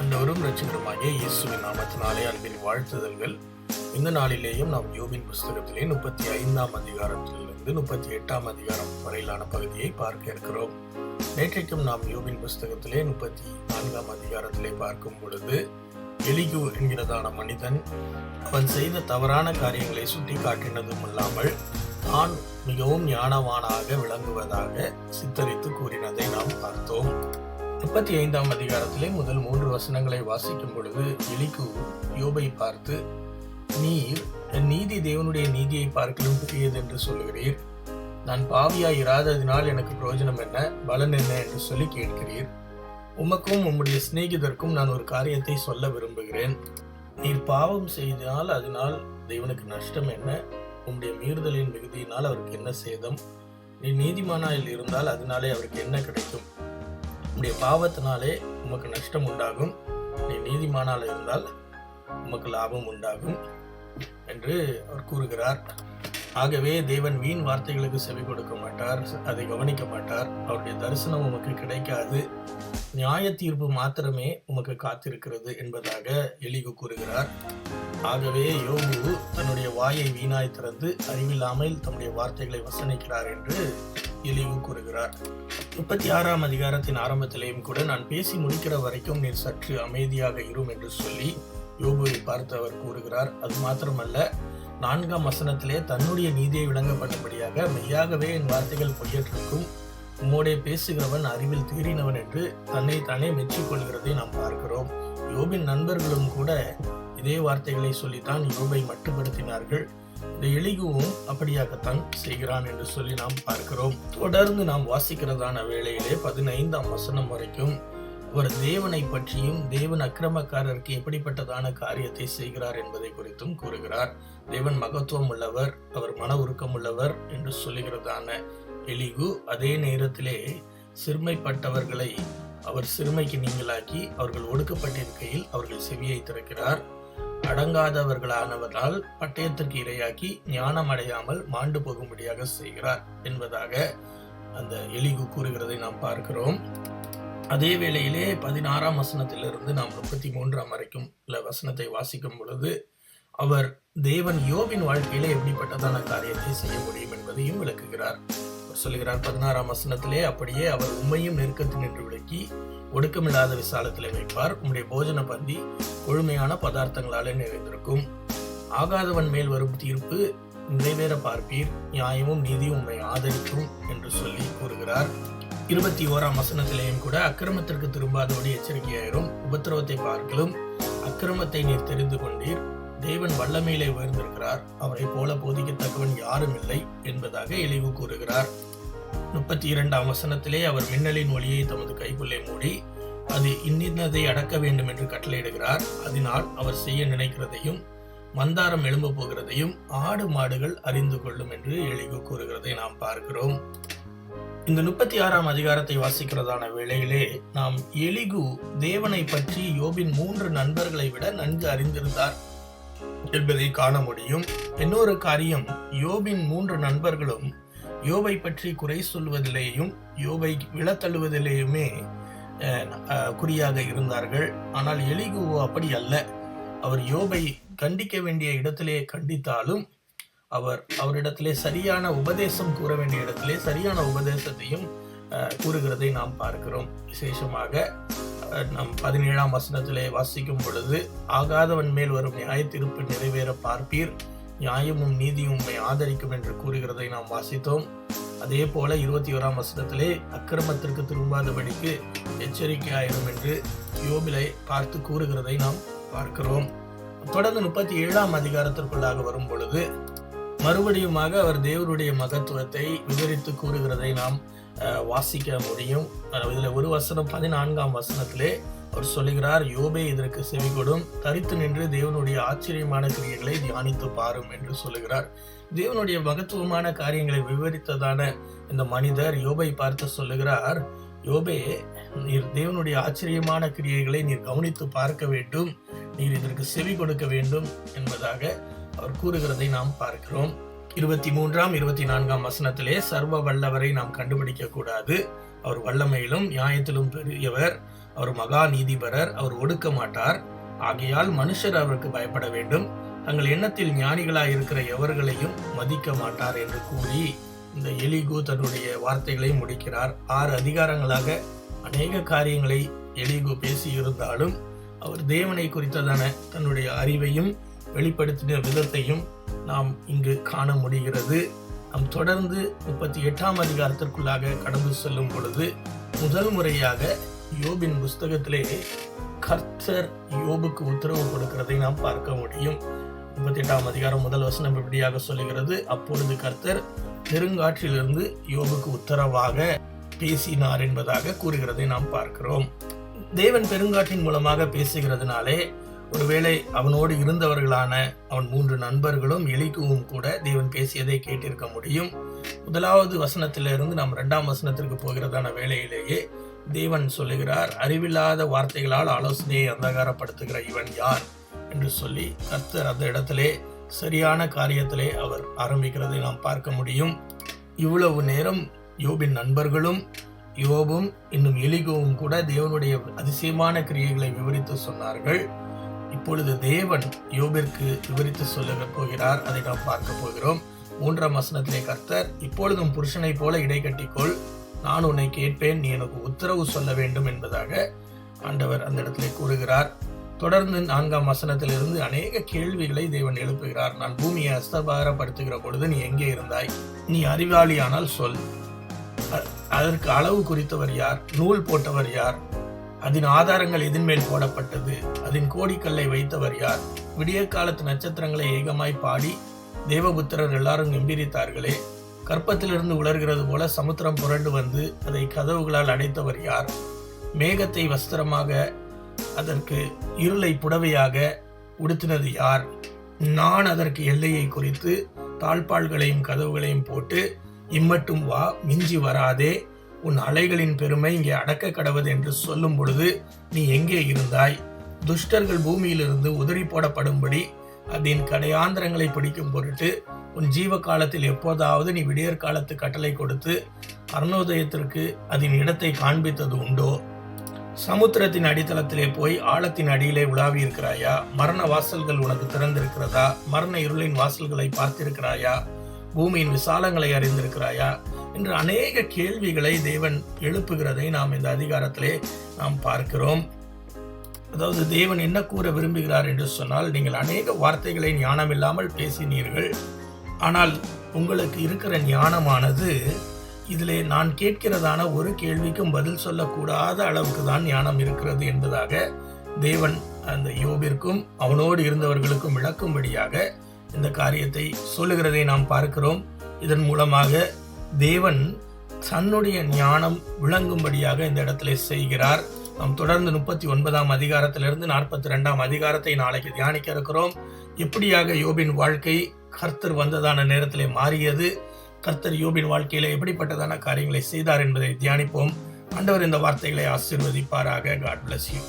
அன்னவரும் ரட்சகருமாகிய இயேசுவின் நாமத்தினாலே அன்பின் வாழ்த்துதல்கள். இந்த நாளிலேயும் நாம் யோபின் புஸ்தகத்திலே முப்பத்தி ஐந்தாம் அதிகாரத்திலிருந்து முப்பத்தி எட்டாம் அதிகாரம் வரையிலான பகுதியை பார்க்க இருக்கிறோம். நேற்றைக்கும் நாம் யோபின் புஸ்தகத்திலே முப்பத்தி நான்காம் அதிகாரத்திலே பார்க்கும் பொழுது எலிகு என்கிறதான மனிதன் அவன் செய்த தவறான காரியங்களை சுட்டி காட்டினதும் இல்லாமல் தான் மிகவும் ஞானவானாக விளங்குவதாக சித்தரித்து கூறினதை நாம் பார்த்தோம். முப்பத்தி ஐந்தாம் அதிகாரத்திலே முதல் மூன்று வசனங்களை வாசிக்கும் பொழுது எலிக்கு யோபை பார்த்து நீர் என் நீதி தேவனுடைய நீதியை பார்க்கலும் பெரியது என்று சொல்லுகிறீர். நான் பாவியாய் இராததினால் எனக்கு பிரயோஜனம் என்ன? பலன் என்ன என்று சொல்லி கேட்கிறீர். உமக்கும் உம்முடைய சிநேகிதருக்கும் நான் ஒரு காரியத்தை சொல்ல விரும்புகிறேன். நீர் பாவம் செய்தால் அதனால் தேவனுக்கு நஷ்டம் என்ன? உம்முடைய மீறுதலின் மிகுதியினால் அவருக்கு என்ன சேதம்? நீ நீதிமானாயில் இருந்தால் அதனாலே அவருக்கு என்ன கிடைக்கும்? உம்முடைய பாவத்தினாலே உமக்கு நஷ்டம் உண்டாகும். நீ நீதிமானால் இருந்தால் உமக்கு லாபம் உண்டாகும் என்று அவர் கூறுகிறார். ஆகவே தேவன் வீண் வார்த்தைகளுக்கு செவி கொடுக்க மாட்டார் அதை கவனிக்க மாட்டார். அவருடைய தரிசனம் உமக்கு கிடைக்காது. நியாய தீர்ப்பு மாத்திரமே உமக்கு காத்திருக்கிறது என்பதாக எலிகு கூறுகிறார். ஆகவே யோகு தன்னுடைய வாயை வீணாய் திறந்து அறிவில்லாமல் தம்முடைய வார்த்தைகளை வசனிக்கிறார் என்று எலிகு கூறுகிறார். முப்பத்தி ஆறாம் அதிகாரத்தின் ஆரம்பத்திலேயும் கூட நான் பேசி முடிக்கிற வரைக்கும் நீர் சற்று அமைதியாக இரும் என்று சொல்லி யோபுவை பார்த்து அவர் கூறுகிறார். அது மாத்திரமல்ல நான்காம் வசனத்திலே தன்னுடைய நீதியை விளங்கப்பட்டபடியாக மெய்யாகவே என் வார்த்தைகள் பொய்யற்றிருக்கும். உம்மோடே பேசுகிறவன் அறிவில் தீறினவன் என்று தன்னை தானே மெச்சிக்கொள்கிறதை நாம் பார்க்கிறோம். யோபின் நண்பர்களும் கூட இதே வார்த்தைகளை சொல்லித்தான் யோபை மட்டுப்படுத்தினார்கள். இந்த எலிகுவும் அப்படியாகத்தான் செய்கிறான் என்று சொல்லி நாம் பார்க்கிறோம். தொடர்ந்து நாம் வாசிக்கிறதான வேளையிலே பதினைந்தாம் வசனம் வரைக்கும் அவர் தேவனை பற்றியும் தேவன் அக்கிரமக்காரருக்கு எப்படிப்பட்டதான காரியத்தை செய்கிறார் என்பதை குறித்தும் கூறுகிறார். தேவன் மகத்துவம் உள்ளவர் அவர் மன உருக்கம் உள்ளவர் என்று சொல்லுகிறதான எலிகு அதே நேரத்திலே சிறுமைப்பட்டவர்களை அவர் சிறுமைக்கு நீங்களாக்கி அவர்கள் ஒடுக்கப்பட்டிருக்கையில் அவர்கள் செவியை திறக்கிறார். அடங்காதவர்களானவரால் பட்டயத்திற்கு இரையாக்கி ஞானம் அடையாமல் மாண்டு போகும்படியாக செய்கிறார் என்பதாக அந்த எலிகு கூறுகிறதை நாம் பார்க்கிறோம். அதே வேளையிலே பதினாறாம் வசனத்திலிருந்து நாம் முப்பத்தி மூன்றாம் வரைக்கும் உள்ள வசனத்தை வாசிக்கும் பொழுது அவர் தேவன் யோவின் வாழ்க்கையிலே எப்படிப்பட்டதான காரியத்தை செய்ய முடியும் என்பதையும் விளக்குகிறார். சொல்லுகிறார். பதினாறாம் வசனத்திலே அப்படியே அவர் உண்மையும் நெருக்கத்தில் நின்று விளக்கி ஒடுக்கமில்லாத விசாலத்தில் வைப்பார். உம்முடைய போஜன பந்தி கொழுமையான பதார்த்தங்களாலே நிறைந்திருக்கும். ஆகாதவன் மேல் வரும் தீர்ப்பு நிறைவேற பார்ப்பீர். நியாயமும் நீதியும் உண்மை ஆதரிக்கும் என்று சொல்லி கூறுகிறார். இருபத்தி ஓராம் வசனத்திலேயும் கூட அக்கிரமத்திற்கு திரும்பாதோடு எச்சரிக்கையாயிரும். உபத்திரவத்தை பார்க்கலும் அக்கிரமத்தை நீர் தெரிந்து கொண்டீர். தேவன் வல்லமையிலே உயர்ந்திருக்கிறார். அவரை போல போதிக்கத்தக்கவன் யாரும் இல்லை என்பதாக இழிவு கூறுகிறார். முப்பத்தி இரண்டாம் வசனத்திலே அவர் மின்னலின் ஒளியை தமது கைக்குள்ளே மூடி அது இன்னின்னதை அடக்க வேண்டும் என்று கட்டளையிடுகிறார். அதனால் அவர் செய்ய நினைக்கிறதையும் மந்தாரம் எழும்ப போகிறதையும் ஆடு மாடுகள் அறிந்து கொள்ளும் என்று எளிகு கூறுகிறதை நாம் பார்க்கிறோம். இந்த முப்பத்தி ஆறாம் அதிகாரத்தை வாசிக்கிறதான வேளையிலே நாம் எலிகு தேவனை பற்றி யோபின் மூன்று நண்பர்களை விட நன்கு அறிந்திருந்தார் என்பதை காண முடியும். இன்னொரு காரியம் யோபின் மூன்று நண்பர்களும் யோபை பற்றி குறை சொல்வதிலேயும் யோபை விழத்தள்ளுவதிலேயுமே அஹ், குறியாக இருந்தார்கள். ஆனால் எலிகுவோ அப்படி அல்ல. அவர் யோபை கண்டிக்க வேண்டிய இடத்திலே கண்டித்தாலும் அவர் அவரிடத்திலே சரியான உபதேசம் கூற வேண்டிய இடத்திலே சரியான உபதேசத்தையும் அஹ், கூறுகிறதை நாம் பார்க்கிறோம். விசேஷமாக அஹ், நம் பதினேழாம் வசனத்திலே வாசிக்கும் பொழுது ஆகாதவன் மேல் வரும் நியாய நிறைவேற பார்ப்பீர். நியாயமும் நீதியும் உண்மை ஆதரிக்கும் என்று கூறுகிறதை நாம் வாசித்தோம். அதே போல இருபத்தி ஓராம் வசனத்திலே அக்கிரமத்திற்கு திரும்பாதபடிக்கு எச்சரிக்கையாயிரும் என்று யோபிலை பார்த்து கூறுகிறதை நாம் பார்க்கிறோம். தொடர்ந்து முப்பத்தி ஏழாம் அதிகாரத்திற்குள்ளாக வரும் பொழுது மறுபடியுமாக அவர் தேவருடைய மகத்துவத்தை விவரித்து கூறுகிறதை நாம் வாசிக்க முடியும். இதில் ஒரு வசனம் பதினான்காம் வசனத்திலே அவர் சொல்லுகிறார் யோபே இதற்கு செவி கொடும் தரித்து நின்று தேவனுடைய ஆச்சரியமான கிரியைகளை தியானித்து பாரும் என்று சொல்லுகிறார். தேவனுடைய மகத்துவமான காரியங்களை விவரித்ததான இந்த மனிதர் யோபை பார்த்து சொல்லுகிறார் யோபே நீர் தேவனுடைய ஆச்சரியமான கிரியைகளை நீர் கவனித்து பார்க்க வேண்டும். நீர் இதற்கு செவி கொடுக்க வேண்டும் என்பதாக அவர் கூறுகிறதை நாம் பார்க்கிறோம். இருபத்தி மூன்றாம் இருபத்தி நான்காம் வசனத்திலே சர்வ வல்லவரை நாம் கண்டுபிடிக்க கூடாது அவர் வல்லமையிலும் நியாயத்திலும் பெரியவர். அவர் மகா நீதிபரர் அவர் ஒடுக்க மாட்டார். ஆகையால் மனுஷர் அவருக்கு பயப்பட வேண்டும். தங்கள் எண்ணத்தில் ஞானிகளாய் இருக்கிற எவர்களையும் மதிக்க மாட்டார் என்று கூறி இந்த எலிகு தன்னுடைய வார்த்தைகளை முடிக்கிறார். ஆறு அதிகாரங்களாக அநேக காரியங்களை எலிகு பேசி இருந்தாலும் அவர் தேவனை குறித்ததான தன்னுடைய அறிவையும் வெளிப்படுத்தின விதத்தையும் நாம் இங்கு காண முடிகிறது. நாம் தொடர்ந்து முப்பத்தி எட்டாம் அதிகாரத்திற்குள்ளாக கடந்து செல்லும் பொழுது முதல் முறையாக யோபின் புஸ்தகத்திலே கர்த்தர் யோபுக்கு உத்தரவு கொடுக்கிறதை நாம் பார்க்க முடியும். முப்பத்தி எட்டாம் அதிகாரம் முதல் வசனம் இப்படியாக சொல்லுகிறது. அப்பொழுது கர்த்தர் பெருங்காற்றிலிருந்து யோபுக்கு உத்தரவாக பேசினார் என்பதாக கூறுகிறதை நாம் பார்க்கிறோம். தேவன் பெருங்காற்றின் மூலமாக பேசுகிறதுனாலே ஒருவேளை அவனோடு இருந்தவர்களான அவன் மூன்று நண்பர்களும் எலிக்குவும் கூட தேவன் பேசியதை கேட்டிருக்க முடியும். முதலாவது வசனத்திலிருந்து நாம் இரண்டாம் வசனத்திற்கு போகிறதான வேளையிலேயே தேவன் சொல்லுகிறார் அறிவில்லாத வார்த்தைகளால் ஆலோசனையை அந்தகாரப்படுத்துகிற இவன் யார்? என்று சொல்லி கர்த்தர் அந்த இடத்திலே சரியான காரியத்திலே அவர் ஆரம்பிக்கிறதை நாம் பார்க்க முடியும். இவ்வளவு நேரம் யோபின் நண்பர்களும் யோபும் இன்னும் எலிகோவும் கூட தேவனுடைய அதிசயமான கிரியைகளை விவரித்து சொன்னார்கள். இப்பொழுது தேவன் யோபிற்கு விவரித்து சொல்ல போகிறார் அதை நாம் பார்க்க போகிறோம். மூன்றாம் வசனத்திலே கர்த்தர் இப்பொழுதும் புருஷனைப் போல இடை கட்டிக்கொள் நான் உன்னை கேட்பேன் நீ எனக்கு உத்தரவு சொல்ல வேண்டும் என்பதாக ஆண்டவர் அந்த இடத்திலே கூறுகிறார். தொடர்ந்து நான்காம் வசனத்திலிருந்து அநேக கேள்விகளை தேவன் எழுப்புகிறார். நான் பூமியை அஸ்தபாரப்படுத்துகிற பொழுது நீ எங்கே இருந்தாய்? நீ அறிவாளியானால் சொல். அ- அதற்கு அளவு குறித்தவர் யார்? நூல் போட்டவர் யார்? அதன் ஆதாரங்கள் எதின்மேல் போடப்பட்டது? அதன் கோடிக்கல்லை வைத்தவர் யார்? விடிய காலத்து நட்சத்திரங்களை ஏகமாய் பாடி தேவபுத்திரர் எல்லாரும் கம்பீரித்தார்களே. கற்பத்திலிருந்து உலர்கிறது போல சமுத்திரம் புரண்டு வந்து அதை கதவுகளால் அடைத்தவர் யார்? மேகத்தை வஸ்திரமாக அதற்கு இருளை புடவையாக உடுத்தினது யார்? நான் அதற்கு எல்லையை குறித்து தாழ்பாள்களையும் கதவுகளையும் போட்டு இம்மட்டும் வா மிஞ்சி வராதே. உன் அலைகளின் பெருமை இங்கே அடக்க கடவது என்று சொல்லும் பொழுது நீ எங்கே இருந்தாய்? துஷ்டர்கள் பூமியிலிருந்து உதறி போடப்படும்படி அதன் கடையாந்திரங்களை பிடிக்கும் பொருட்டு உன் ஜீவ காலத்தில் எப்போதாவது நீ விடியற் காலத்து கட்டளை கொடுத்து அருணோதயத்திற்கு அதன் இடத்தை காண்பித்தது உண்டோ? சமுத்திரத்தின் அடித்தளத்திலே போய் ஆழத்தின் அடியிலே உலாவி இருக்கிறாயா மரண வாசல்கள் உனக்கு திறந்திருக்கிறதா? மரண இருளின் வாசல்களை பார்த்திருக்கிறாயா? பூமியின் விசாலங்களை அறிந்திருக்கிறாயா? என்று அநேக கேள்விகளை தேவன் எழுப்புகிறதை நாம் இந்த அதிகாரத்திலே நாம் பார்க்கிறோம். அதாவது தேவன் என்ன கூற விரும்புகிறார் என்று சொன்னால் நீங்கள் அநேக வார்த்தைகளை ஞானம் இல்லாமல் பேசினீர்கள். ஆனால் உங்களுக்கு இருக்கிற ஞானமானது இதிலே நான் கேட்கிறதான ஒரு கேள்விக்கும் பதில் சொல்லக்கூடாத அளவுக்கு தான் ஞானம் இருக்கிறது என்பதாக தேவன் அந்த யோபிற்கும் அவனோடு இருந்தவர்களுக்கும் விளக்கும்படியாக இந்த காரியத்தை சொல்லுகிறதை நாம் பார்க்கிறோம். இதன் மூலமாக தேவன் தன்னுடைய ஞானம் விளங்கும்படியாக இந்த இடத்துல செய்கிறார். நாம் தொடர்ந்து முப்பத்தி ஒன்பதாம் அதிகாரத்திலிருந்து நாற்பத்தி ரெண்டாம் அதிகாரத்தை நாளைக்கு தியானிக்க இருக்கிறோம். எப்படியாக யோபின் வாழ்க்கை கர்த்தர் வந்ததான நேரத்திலே மாறியது. கர்த்தர் யோபின் வாழ்க்கையில எப்படிப்பட்டதான காரியங்களை செய்தார் என்பதை தியானிப்போம். ஆண்டவர் இந்த வார்த்தைகளை ஆசீர்வதிப்பாராக. God bless you